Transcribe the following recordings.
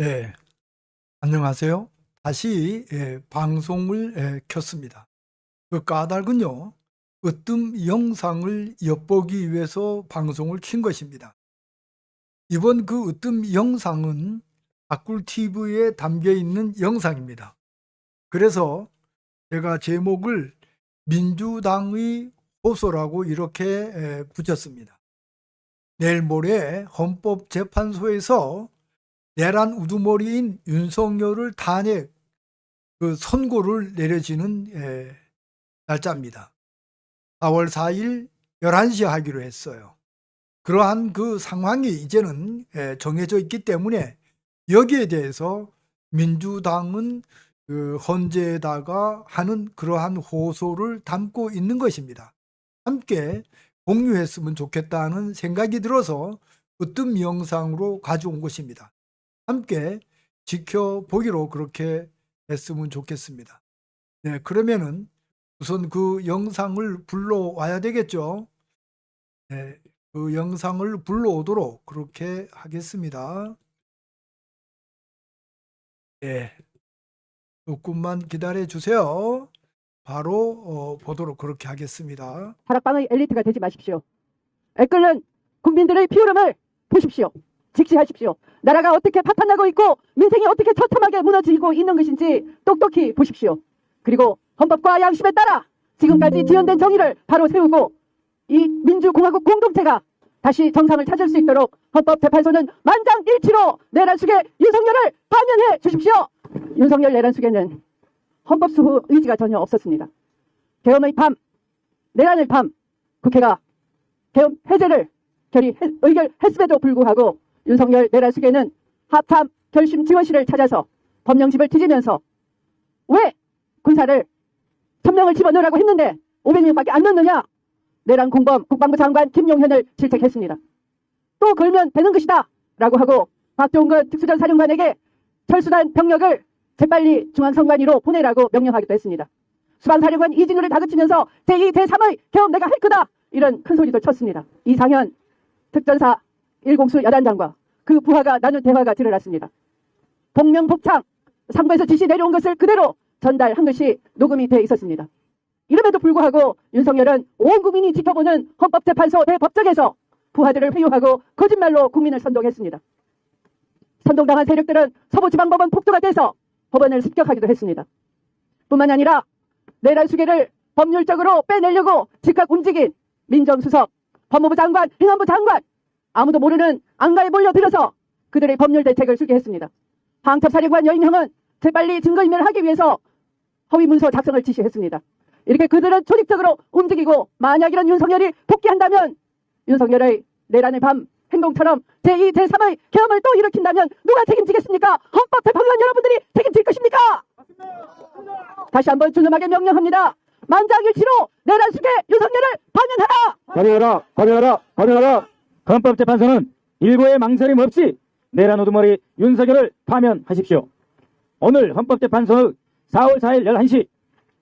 네, 안녕하세요. 다시 예, 방송을 예, 켰습니다. 그 까닭은요, 으뜸 영상을 엿보기 위해서 방송을 킨 것입니다. 이번 그 으뜸 영상은 아꿀TV에 담겨 있는 영상입니다. 그래서 제가 제목을 민주당의 호소라고 이렇게 예, 붙였습니다. 내일 모레 헌법재판소에서 내란 우두머리인 윤석열을 탄핵 그 선고를 내려지는 에, 날짜입니다. 4월 4일 11시에 하기로 했어요. 그러한 그 상황이 이제는 에, 정해져 있기 때문에 여기에 대해서 민주당은 그 헌재에다가 하는 그러한 호소를 담고 있는 것입니다. 함께 공유했으면 좋겠다는 생각이 들어서 으뜸 영상으로 가져온 것입니다. 함께 지켜보기로 그렇게 했으면 좋겠습니다. 네, 그러면은 우선 그 영상을 불러와야 되겠죠. 네, 그 영상을 불러오도록 그렇게 하겠습니다. 네, 조금만 기다려 주세요. 바로 어, 보도록 그렇게 하겠습니다. 다락방의 엘리트가 되지 마십시오. 애끓는 국민들의 피오름을 보십시오. 직시하십시오. 나라가 어떻게 파탄나고 있고 민생이 어떻게 처참하게 무너지고 있는 것인지 똑똑히 보십시오. 그리고 헌법과 양심에 따라 지금까지 지연된 정의를 바로 세우고 이 민주공화국 공동체가 다시 정상을 찾을 수 있도록 헌법재판소는 만장일치로 내란숙의 윤석열을 파면해 주십시오. 윤석열 내란숙에는 헌법수호 의지가 전혀 없었습니다. 계엄의 밤, 내란의 밤, 국회가 계엄 해제를 결의 의결했음에도 불구하고 윤석열 내란숙에는 합참 결심 지원실을 찾아서 법령집을 뒤지면서 왜 군사를 천명을 집어넣으라고 했는데 500명밖에 안 넣느냐 내란 공범 국방부 장관 김용현을 질책했습니다. 또 걸면 되는 것이다 라고 하고 박종근 특수전 사령관에게 철수단 병력을 재빨리 중앙선관위로 보내라고 명령하기도 했습니다. 수방사령관 이진우를 다그치면서 제2, 제3의 계엄 내가 할 거다 이런 큰 소리도 쳤습니다. 이상현 특전사 1공수 여단장과 그 부하가 나눈 대화가 드러났습니다. 복명복창 상부에서 지시 내려온 것을 그대로 전달한 것이 녹음이 돼 있었습니다. 이름에도 불구하고 윤석열은 온 국민이 지켜보는 헌법재판소 대법정에서 부하들을 회유하고 거짓말로 국민을 선동했습니다. 선동당한 세력들은 서부지방법원 폭도가 돼서 법원을 습격하기도 했습니다. 뿐만 아니라 내란 수계를 법률적으로 빼내려고 즉각 움직인 민정수석, 법무부 장관, 행안부 장관 아무도 모르는 안가에 몰려들어서 그들의 법률 대책을 수기했습니다. 황첩사령관 여인형은 재빨리 증거인멸을 하기 위해서 허위 문서 작성을 지시했습니다. 이렇게 그들은 조직적으로 움직이고 만약 이런 윤석열이 복귀한다면 윤석열의 내란의 밤 행동처럼 제2, 제3의 계엄을 또 일으킨다면 누가 책임지겠습니까? 헌법재판관 여러분들이 책임질 것입니까? 다시 한번 준엄하게 명령합니다. 만장일치로 내란 수계 윤석열을 파면하라! 파면하라! 파면하라! 파면하라! 헌법재판소는 일고의 망설임 없이 내란 우두머리 윤석열을 파면하십시오. 오늘 헌법재판소의 4월 4일 11시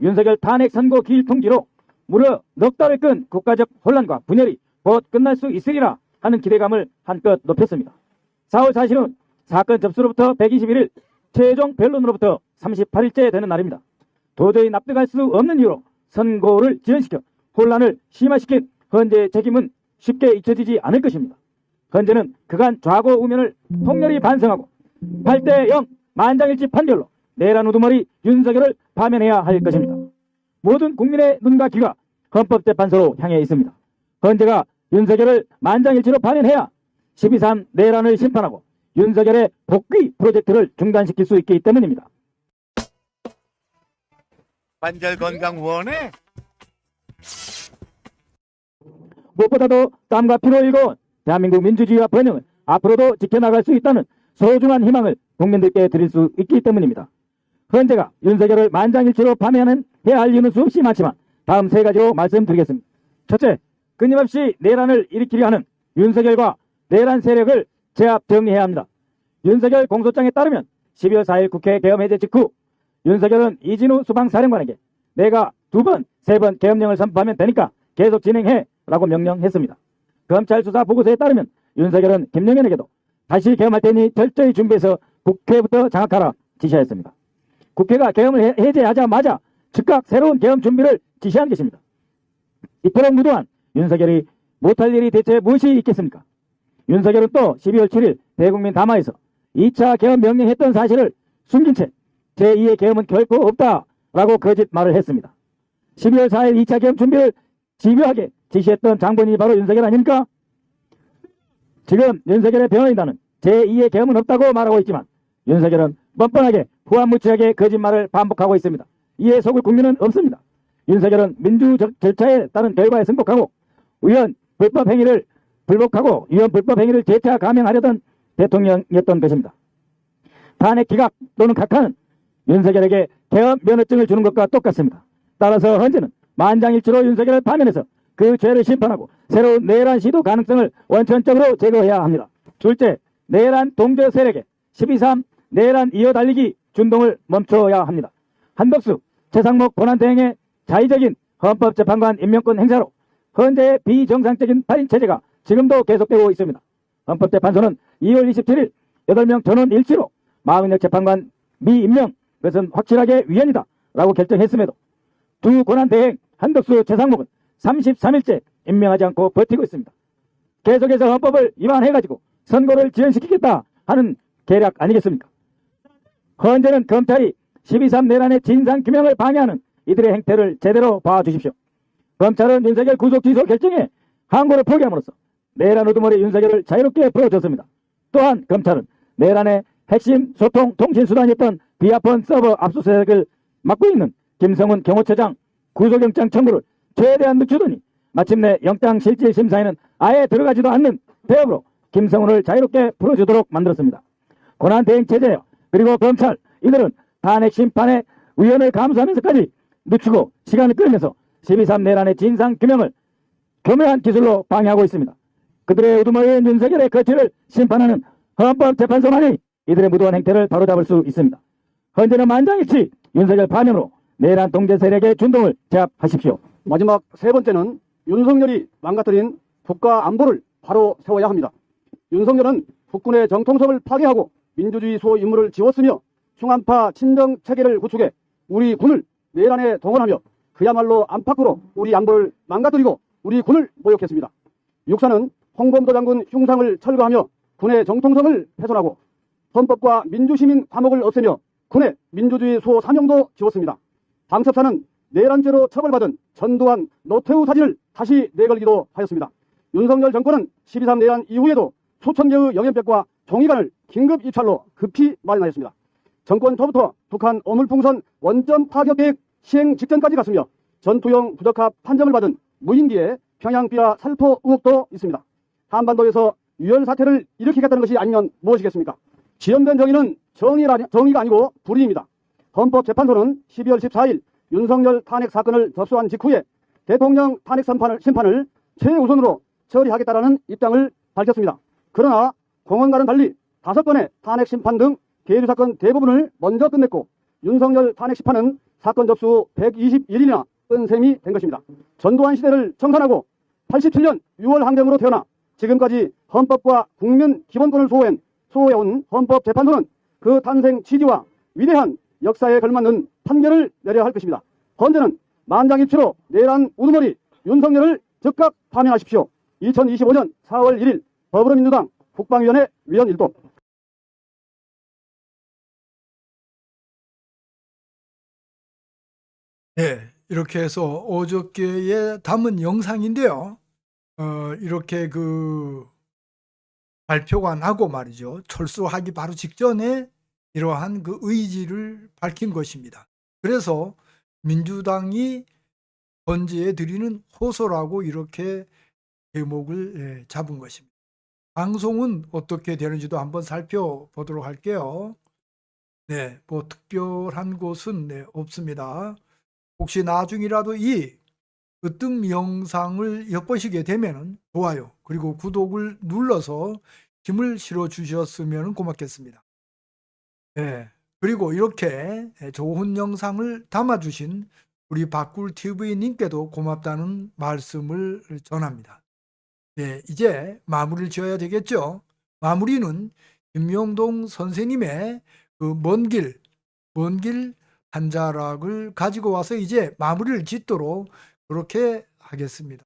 윤석열 탄핵 선고 기일 통지로 무려 넉 달을 끈 국가적 혼란과 분열이 곧 끝날 수 있으리라 하는 기대감을 한껏 높였습니다. 4월 4일은 사건 접수로부터 121일 최종 변론으로부터 38일째 되는 날입니다. 도저히 납득할 수 없는 이유로 선고를 지연시켜 혼란을 심화시킨 헌재의 책임은 쉽게 잊혀지지 않을 것입니다. 헌재는 그간 좌고 우면을 통렬히 반성하고 8대 0 만장일치 판결로 내란 우두머리 윤석열을 파면해야 할 것입니다. 모든 국민의 눈과 귀가 헌법재판소로 향해 있습니다. 헌재가 윤석열을 만장일치로 파면해야 12.3 내란을 심판하고 윤석열의 복귀 프로젝트를 중단시킬 수 있기 때문입니다. 관절 건강 원해? 무엇보다도 땀과 피로 일궈온 대한민국 민주주의와 번영을 앞으로도 지켜나갈 수 있다는 소중한 희망을 국민들께 드릴 수 있기 때문입니다. 헌재가 윤석열을 만장일치로 파면하는 해야 할 이유는 수없이 많지만 다음 세 가지로 말씀드리겠습니다. 첫째, 끊임없이 내란을 일으키려 하는 윤석열과 내란 세력을 제압 정리해야 합니다. 윤석열 공소장에 따르면 12월 4일 국회 계엄 해제 직후 윤석열은 이진우 수방사령관에게 내가 두 번, 세번 계엄령을 선포하면 되니까 계속 진행해 라고 명령했습니다. 검찰 수사 보고서에 따르면 윤석열은 김영현에게도 다시 계엄할 테니 철저히 준비해서 국회부터 장악하라 지시하였습니다. 국회가 계엄을 해- 해제하자마자 즉각 새로운 계엄 준비를 지시한 것입니다. 이토록 무도한 윤석열이 못할 일이 대체 무엇이 있겠습니까? 윤석열은 또 12월 7일 대국민 담화에서 2차 계엄 명령했던 사실을 숨긴 채 제2의 계엄은 결코 없다라고 거짓말을 했습니다. 12월 4일 2차 계엄 준비를 집요하게 지시했던 장본인이 바로 윤석열 아닙니까? 지금 윤석열의 변호인단은 제2의 계엄은 없다고 말하고 있지만 윤석열은 뻔뻔하게 후한무치하게 거짓말을 반복하고 있습니다. 이에 속을 국민은 없습니다. 윤석열은 민주 적- 절차에 따른 결과에 승복하고 위헌 불법 행위를 불복하고 위헌 불법 행위를 재차 감행하려던 대통령이었던 것입니다. 탄핵 기각 또는 각하는 윤석열에게 계엄 면허증을 주는 것과 똑같습니다. 따라서 헌재는 만장일치로 윤석열을 파면해서 그 죄를 심판하고 새로운 내란 시도 가능성을 원천적으로 제거해야 합니다. 둘째, 내란 동조 세력의 12.3 내란 이어 달리기 준동을 멈춰야 합니다. 한덕수, 최상목 권한대행의 자의적인 헌법재판관 임명권 행사로 헌재의 비정상적인 발인 체제가 지금도 계속되고 있습니다. 헌법재판소는 2월 27일 8명 전원 일치로 마흔역 재판관 미임명 그것은 확실하게 위헌이다 라고 결정했음에도 두 권한대행 한덕수 최상목은 33일째 임명하지 않고 버티고 있습니다. 계속해서 헌법을 위반해가지고 선고를 지연시키겠다 하는 계략 아니겠습니까? 헌재는 검찰이 12.3 내란의 진상규명을 방해하는 이들의 행태를 제대로 봐주십시오. 검찰은 윤석열 구속 취소 결정에 항고를 포기함으로써 내란 우두머리 윤석열을 자유롭게 풀어줬습니다. 또한 검찰은 내란의 핵심 소통 통신수단이었던 비아폰 서버 압수수색을 맡고 있는 김성훈 경호처장 구속영장 청구를 최대한 늦추더니 마침내 영장 실질 심사에는 아예 들어가지도 않는 대업으로 김성훈을 자유롭게 풀어주도록 만들었습니다. 권한대행체제요 그리고 검찰 이들은 탄핵 심판의 위헌을 감수하면서까지 늦추고 시간을 끌면서 12.3 내란의 진상 규명을 교묘한 기술로 방해하고 있습니다. 그들의 우두머리인 윤석열의 거취를 심판하는 헌법재판소만이 이들의 무도한 행태를 바로잡을 수 있습니다. 헌재는 만장일치 윤석열 파면으로 내란 동제 세력의 준동을 제압하십시오. 마지막 세 번째는 윤석열이 망가뜨린 국가 안보를 바로 세워야 합니다. 윤석열은 국군의 정통성을 파괴하고 민주주의 수호 임무를 지웠으며 흉한파 친정 체계를 구축해 우리 군을 내란에 동원하며 그야말로 안팎으로 우리 안보를 망가뜨리고 우리 군을 모욕했습니다. 육사는 홍범도 장군 흉상을 철거하며 군의 정통성을 훼손하고 헌법과 민주시민 과목을 없애며 군의 민주주의 수호 사명도 지웠습니다. 방첩사는 내란죄로 처벌받은 전두환, 노태우 사진을 다시 내걸기도 하였습니다. 윤석열 정권은 12.3 내란 이후에도 수천 개의 영연백과 종이관을 긴급 입찰로 급히 마련하였습니다. 정권 초부터 북한 어물풍선 원점 타격 계획 시행 직전까지 갔으며 전투용 부적합 판정을 받은 무인기에 평양 비하 살포 의혹도 있습니다. 한반도에서 유혈 사태를 일으키겠다는 것이 아니면 무엇이겠습니까? 지연된 정의는 정의가, 정의가 아니고 불의입니다. 헌법재판소는 12월 14일 윤석열 탄핵 사건을 접수한 직후에 대통령 탄핵 심판을, 심판을 최우선으로 처리하겠다라는 입장을 밝혔습니다. 그러나 공원과는 달리 다섯 건의 탄핵 심판 등 계류 사건 대부분을 먼저 끝냈고 윤석열 탄핵 심판은 사건 접수 121일이나 끈 셈이 된 것입니다. 전두환 시대를 청산하고 87년 6월 항쟁으로 태어나 지금까지 헌법과 국민 기본권을 수호한, 수호해온 헌법재판소는 그 탄생 취지와 위대한 역사에 걸맞는 판결을 내려야 할 것입니다. 헌재는 만장일치로 내란 우두머리 윤석열을 즉각 파면하십시오. 2025년 4월 1일 더불어민주당 국방위원회 위원 일동 네, 이렇게 해서 어저께에 담은 영상인데요. 어, 이렇게 그 발표가 나고 말이죠. 철수하기 바로 직전에 이러한 그 의지를 밝힌 것입니다. 그래서 민주당이 헌재에 드리는 호소라고 이렇게 제목을 예, 잡은 것입니다. 방송은 어떻게 되는지도 한번 살펴보도록 할게요. 네, 뭐 특별한 곳은 네, 없습니다. 혹시 나중이라도 이 으뜸 영상을 엿보시게 되면 좋아요 그리고 구독을 눌러서 힘을 실어 주셨으면 고맙겠습니다. 네, 그리고 이렇게 좋은 영상을 담아주신 우리 박굴 TV님께도 고맙다는 말씀을 전합니다. 네, 이제 마무리를 지어야 되겠죠. 마무리는 김명동 선생님의 그 먼 길, 먼 길 한 자락을 가지고 와서 이제 마무리를 짓도록 그렇게 하겠습니다.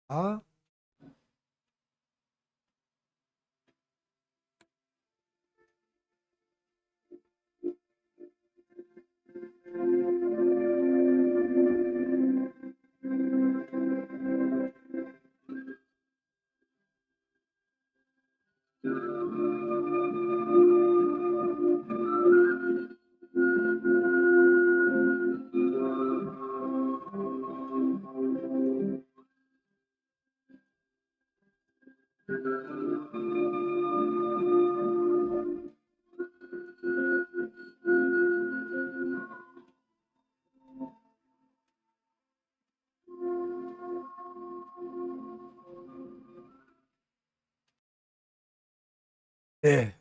네.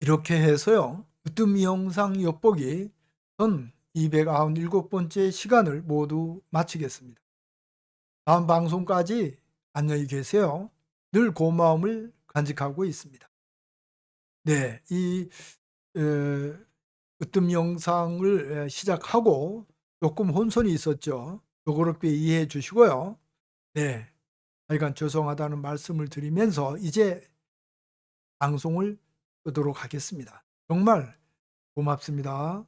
이렇게 해서요. 으뜸 영상 엿보기 전 297번째 시간을 모두 마치겠습니다. 다음 방송까지 안녕히 계세요. 늘 고마움을 간직하고 있습니다. 네, 이 에, 으뜸 영상을 에, 시작하고 조금 혼선이 있었죠. 요거롭게 이해해 주시고요. 네, 하여간 죄송하다는 말씀을 드리면서 이제 방송을 끄도록 하겠습니다. 정말 고맙습니다.